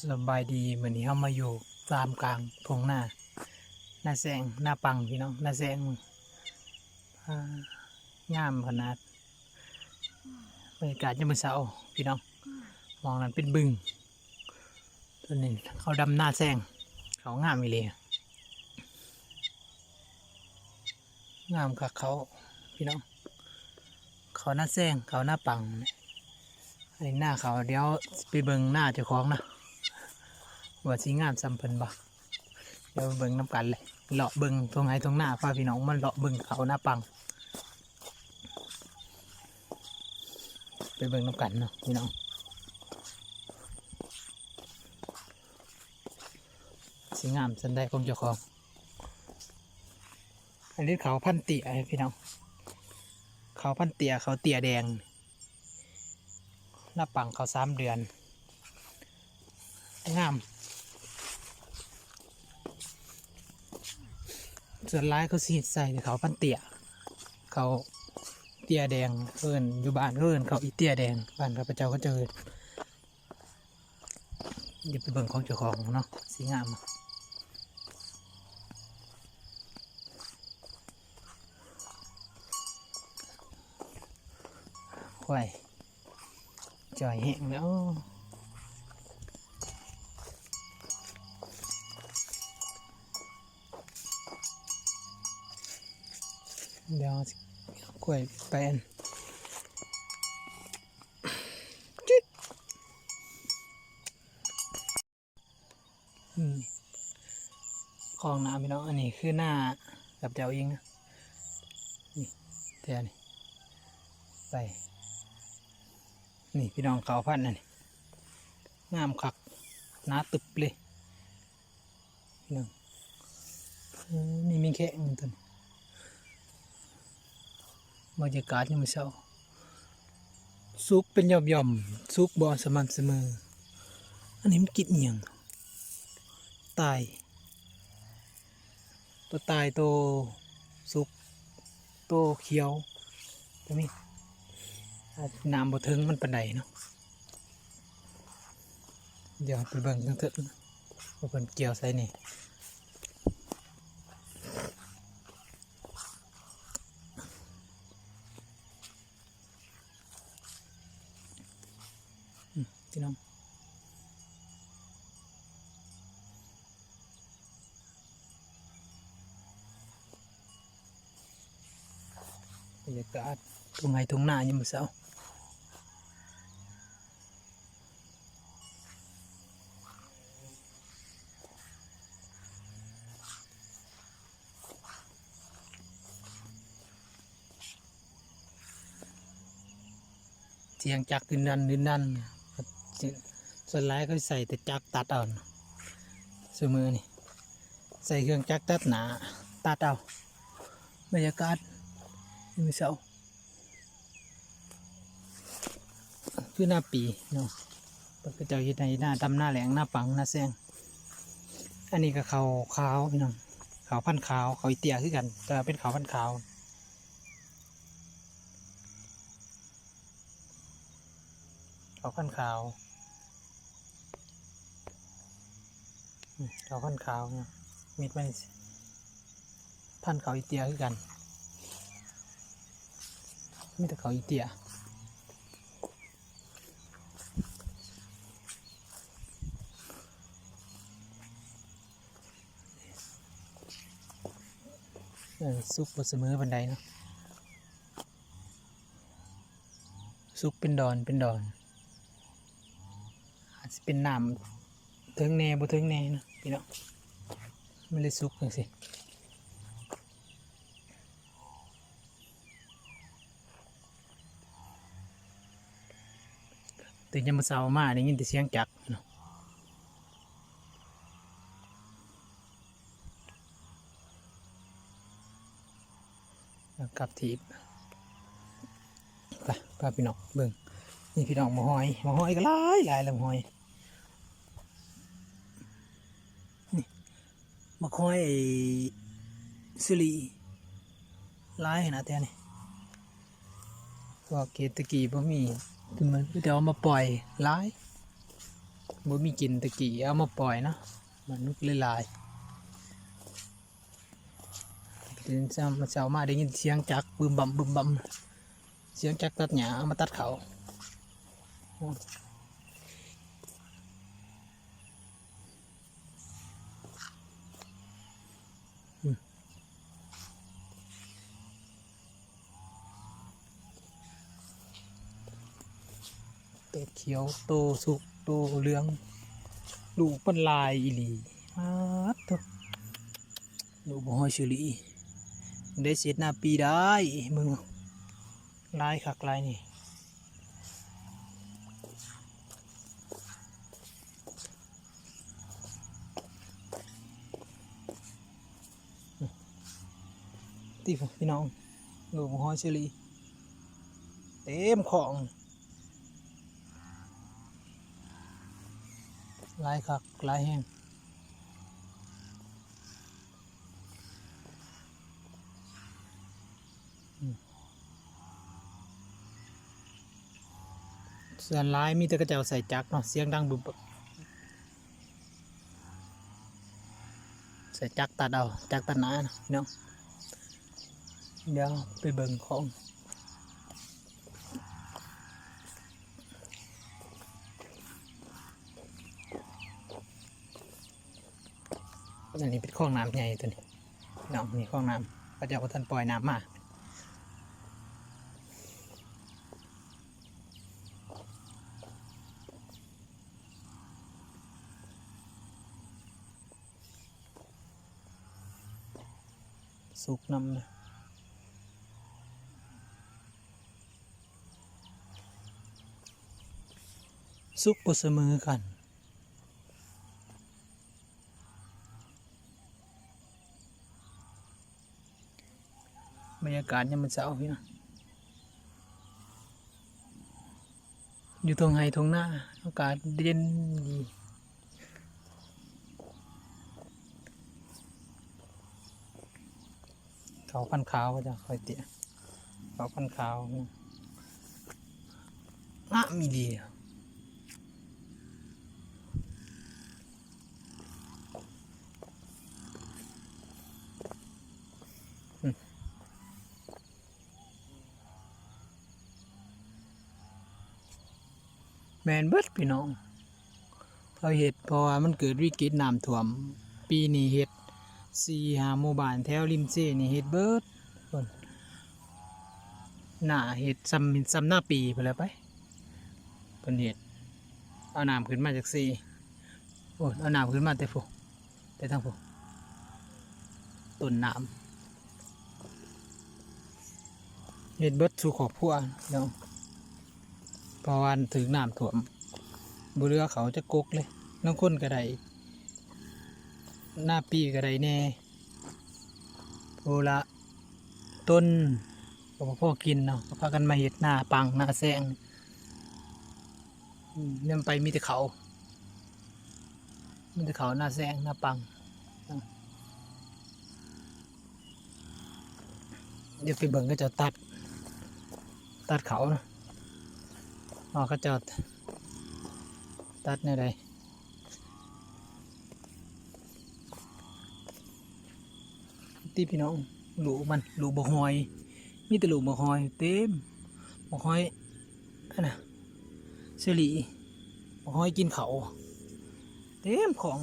สบายดีเหมือนนี้เฮามาอยู่ตามกลางทงหน้า หน้าแสงหน้าปังพี่น้องหน้าแสงงามขนาดบรรยากาศยามเช้าพี่น้องมองนั้นเป็นบึงตัวนี้เขาดำหน้าแสงเขางามอีเลยงามกับเขาพี่น้อง เขาหน้าแซงเขาหน้าปังไอ้หน้าเขาเดี๋ยวไปเบิ่งหน้าเจ้าของนะ ว่าสีงามซ้ำเพิ่นบ่เดี๋ยวเบิ่งน้ำกันเลยเลาะเบิ่งตรงไหนตรงหน้าพาพี่น้องมันเลาะเบิ่งเขาหน้าปัง ไปเบิ่งน้ำกันเนาะพี่น้องสีงามสันได้ของเจ้าของอันนี้เขาพันเตี่ยพี่น้องเขาพันเตียเขาเตียแดงหน้าปังเขาสามเดือนงาม ส่วนร้ายเขาสีใส่เขาพันเตียเขาเตียแดงเอินอยู่บ้านเอินเขาอีเตียแดงบ้านข้าพเจ้าก็เจอเดี๋ยวไปเบิ่งของเจ้าของเนาะสีงามควายจ่อยแห้งแล้ว เดี๋ยวกล้วยไปอันจิ๊ดอืมคลองน้ำพี่น้องอันนี้คือหน้ากับเจ้าเองนะนี่เท่านี่ไป นี่พี่น้องเขาพันนั่นนี่งามคักหน้าตึบเลยพี่น้องเออนี่มีแค่งตัวนี้ บรรยากาศยามมื้อเช้าซุกเป็นหย่อมซุกบ่สม่ำเสมอ อันนี้มันกินเอียงตาย ตัวตายตัวซุกตัวเขียวตัวนี้น้ำบ่ถึงมันปนใดเนาะเดี๋ยวไปเบิ่งกันเถอะว่าเพิ่นเกี่ยวใส่นี่ พี่น้องบรรยากาศตรงไหนตรงหน้ายังมือเสาเสียงจักรดินดันดินดัน ส่วนหลายก็ใส่แต่จักตัดเอาสมือนี่ใส่เครื่องจักตัดหนาตัดเอาบรรยากาศยังไม่เศร้าคือหน้าปีเนาะปกติจะเห็นในหน้าดำหน้าแหลงหน้าปังหน้าแซงอันนี้ก็เขาขาวพี่น้องขาวพันขาวเขาอีเตียคือกัน แต่เป็นขาวพันขาวขาวพันขาว อืม เขาพันขาวเนี่ยมิดไม่พันเขาอีเตียคือกันมีแต่เขาอีเตียซุกบนเสมอบันไดเนาะซุกเป็นดอนเป็นดอนอาจจะเป็นน้ำ ถึงแน่บ่ถึงแน่นะพี่น้องไม่ได้สุกจังสิตื่นยามเช้ามาได้ยินแต่เสียงจักเนาะกับทีบไปพาพี่น้องเบิ่งนี่พี่น้องมาหอยมาหอยก็หลายหลายแล้วมาหอย มาคอยไอ้สิริร้ายขนาดนี้นี่ก็เกตะกี้บ่มีคือมันเดี๋ยวเอามาปล่อยร้ายบ่มีกินตะกี้เอามาปล่อยเนาะมันนุกเลยลายตื่นเช้ามาเช้ามาได้ยินเสียงจักบึมบั่มบึมบั่มเสียงจักตัดหญ้าเอามาตัดเขา ตเขียวโตสุกโตเหลืองลูเป็นลายอีหลีมาตัวลูบ่ห้อยชิลีได้เสร็จหน้าปีได้มึงลายคักลายนี่ตีพี่น้องลูบ่ห้อยชิลีเต็มของ ลายคักลายแห้งส่วนร้ายมีแต่กระเจ้าใส่จักเนาะเสียงดังบุบใส่จักตัดเอาจักตัดหนาเนาะพี่น้องเดี๋ยวไปเบิ่งของ อันนี้เป็นคลองน้ำใหญ่ตัวนี้น้องนี่คลองน้ำพระเจ้าก็ท่านปล่อยน้ำมาสุกน้ำนะสุกบ่เสมอกัน บรรยากาศยามมันเช้าพี่นะอยู่ตรงไฮตรงหน้าอากาศเย็นดีเขาพันขาวก็จะคอยเตี้ยเขาพันขาวอะมีดีอะ แมนเบิดพี่น้องเราเห็ดเพราะว่ามันเกิดวิกฤตน้ำท่วม ปีนี้เห็ดสี่หาหมู่บ้านแถวริมเซนี่เฮ็ดเบิดหน้าเฮ็ดซ้ำซ้ำหน้าปีไปแล้วไปเพิ่นเฮ็ดเอาน้ำขึ้นมาจากซีโอ้เอาน้ำขึ้นมาแต่ฟูแต่ทางฟูต้นน้ำเฮ็ดเบิดสู่ครอบครัวเนาะ เพราะว่าถึงน้ำท่วมบ่เรือเขาจะกกเลยน้องคนก็ไดหน้าปีก็ไดแน่โอละต้นก็บ่พ่อกินเนาะพากันมาเห็ดหน้าปังหน้าแซงเนี่ยมันไปมีแต่เขา มีแต่เขาหน้าแซงหน้าปัง เดี๋ยวไปเบิ่งก็จะตัด ตัดเขานะ อ๋อก็จะตัดในใดตีพี่น้องหลูมันหลูบหอยมีแต่หลูบหอยเต็มบหอยอันน่ะเสลีบหอยกินเขาเต็มของ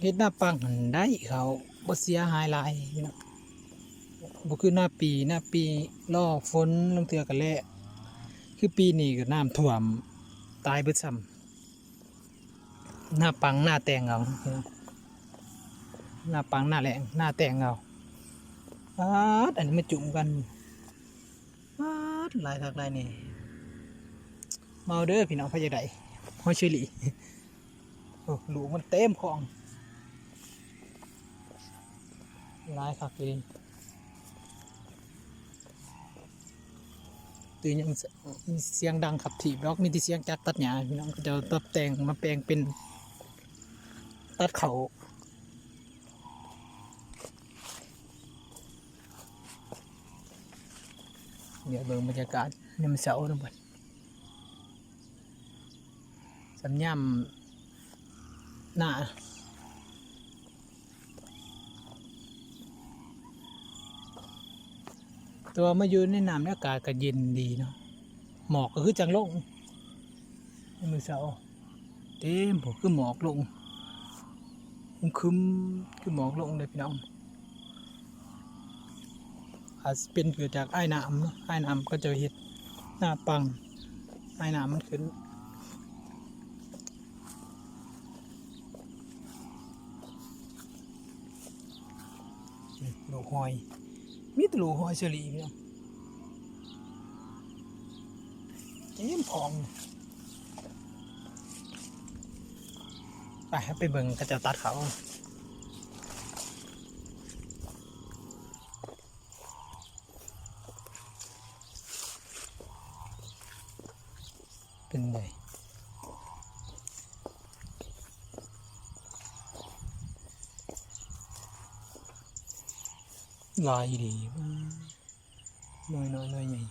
เฮ็ดหน้าปังได้เขา บ่เสียหายหลายพี่น้องบ่คือหน้าปีหน้าปีล่อฝนลงเทือกันและคือปีนี้ก็น้ำท่วมตายเบิดซ้ำหน้าปังหน้าแตงเอาหน้าปังหน้าแหลงหน้าแตงเอาปาดอันนี้มาจุ่มกันปาดหลายคักหลายนี่เมาเด้อพี่น้องพะยาไดห้อยเชอรี่โอ้หลูกมันเต็มของ หลายคักเลยตื่นยังเสียงดังขับถีบล็อกมีที่เสียงจักรตัดหญ้าพี่น้องก็จะตัดแต่งมาแปลงเป็นตัดเขาเดี๋ยวเบิ่งบรรยากาศยามเสาร์ทั้งหมดสำยามหน้า ตัวมาอยู่ในน้ำอากาศก็เย็นดีเนาะหมอกก็คือจังลงมือเสาเต็มผมคือหมอกลงคึมๆคือหมอกลงเลยพี่น้องอาจเป็นเกิดจากไอ้น้ำเนาะไอ้น้ำก็จะเห็ดหน้าปังไอ้น้ำมันขึ้นนี่ลูกหอย มีตลูหอยเฉลี่พี่น้องเต็มพองไปไปเบิ่งกระเจ้าตัดเขา ลายดีน้อยน้อยน้อยใหญ่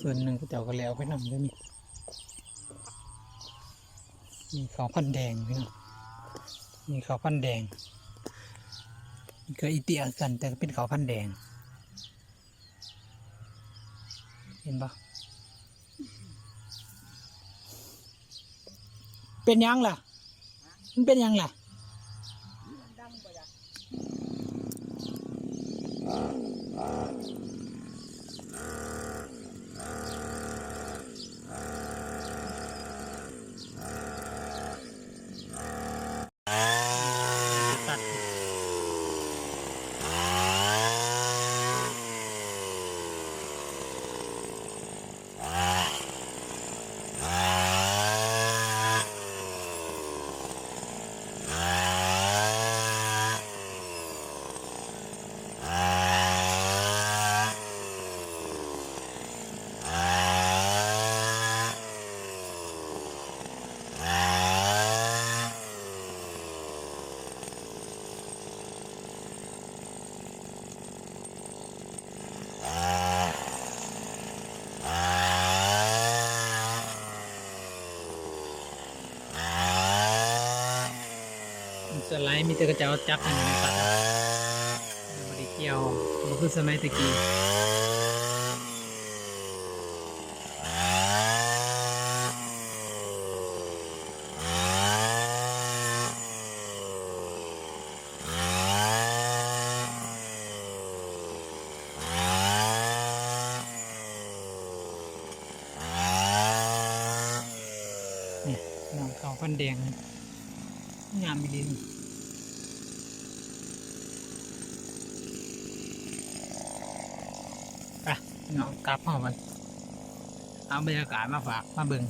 ส่วนหนึ่งก็เจ้าก็แล้วไปนำด้วยนี่มีขาวพันแดงพี่น้องมีขาวพันแดงก็อีเตียกันแต่เป็นขาวพันแดง เห็นปะเป็นยังล่ะ มันเป็นยังล่ะตัด สไลด์มีแต่กระเจ้าจับอันนี้ตัดเอาบริเกียวบ่คือสมัยตะกี้น้องเขาฟันแดงงามดี ไปน้องกลับมามันเอาบรรยากาศมาฝากมาเบิ่ง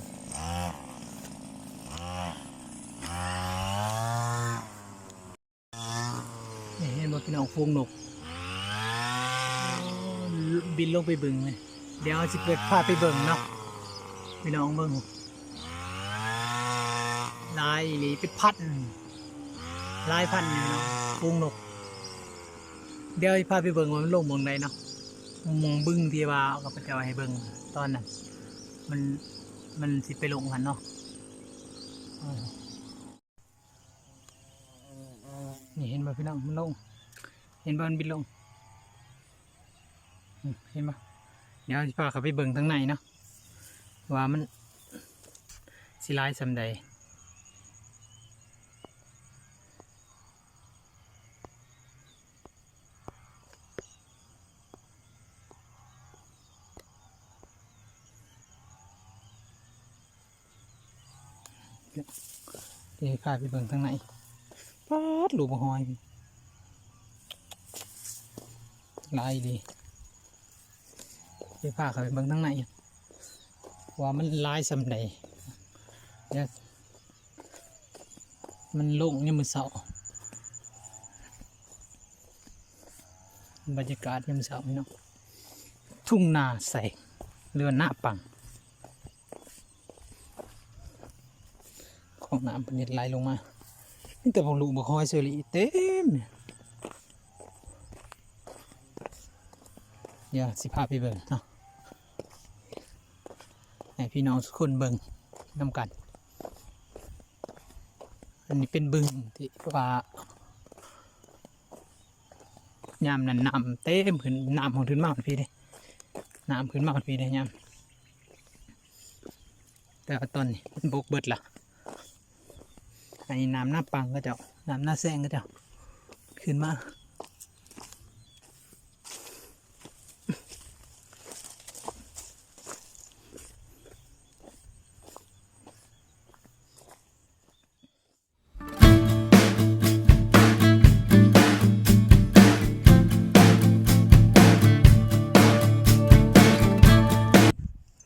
นี่เห็นว่าพี่น้องฟูงนกบินลงไปเบิ่งเลยเดี๋ยวจะเปิดภาไปเบิ่งเนาะพี่น้องเบิ่งลายหลีเป็นพันลายพันเนี่เนาะปุงนกเดี๋ยวพาไปเบิ่งว่ามันลงมองใดเนาะ มองบึ้งที่ว่าเอากับเจ้าให้เบิ่งตอนนั้นมันมันสิไปลงหันเนาะนี่เห็นบ่พี่น้องมันลง เห็นบ่มันบินลงเห็นบ่เดี๋ยวสิพาเขาไปเบิ่งทางในเนาะว่ามันสิลายสำใด เดี๋ยวข้าไปเบิ่งทางไหนปาดหลูบหอยลายดีเดี๋ยวพาเขาไปเบิ่งทางไหนว่ามันลายสำใดเดี๋ยวมันโลงเนี่ยามมือเสาร์บรรยากาศยามมื้อเสาร์นี่เนาะทุ่งนาใสเรือหน้าปัง ของ น้ำเป็นไหลลงมานี่แต่ผมลูกบกคอยเซอรี่เต็มเดี๋ยวสิพาพไปเบิ่งเนาะให้พี่น้องทุกคนเบิ่งน้ำกัน อันนี้เป็นบึงที่ว่ายามนั้นน้ำเต็มขึ้นน้ำของขึ้นมาหมดพี่เด้น้ำขึ้นมาหมดพี่เด้ยามแต่ตอนนี้มันบกเบิดละ อันนี้น้ำหน้าปังก็เจ้าน้ำหน้าแซงก็เจ้าขึ้นมา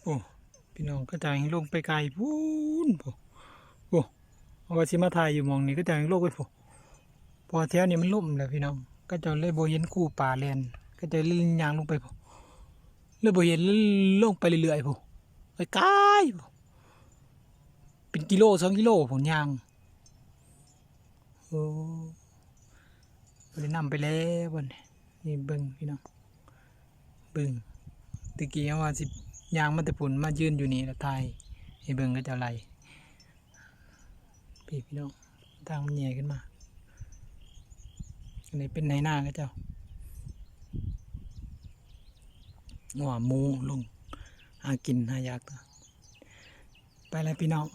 โอ้พี่น้องก็จะลงไปไกลพูน เอาไว้สิมาถ่ายอยู่มองนี้ก็จะยังลงไปพูพอแถวนี้มันล่มแล้วพี่น้อง ก็จะเลยโบเห็นคู่ป่าแลนก็จะเล่นยางลงไปพูเลยโบเห็นลงไปเรื่อยๆพูไปไกลพูเป็นกิโลสองกิโลผมยางโอ้ไปนำไปแล้วบนนี่เบิ่งพี่น้องเบิ่งตะกี้ว่าสิยางมันตะปุ่นมายืนอยู่นี่ล้วทยให้เบิ่งก็จะไหล พี่พี่น้องทางมันใหญ่ขึ้นมาอันนี้เป็นในหน้าก็เจ้าหัวมูลงหากินหายากไปเลยพี่น้อง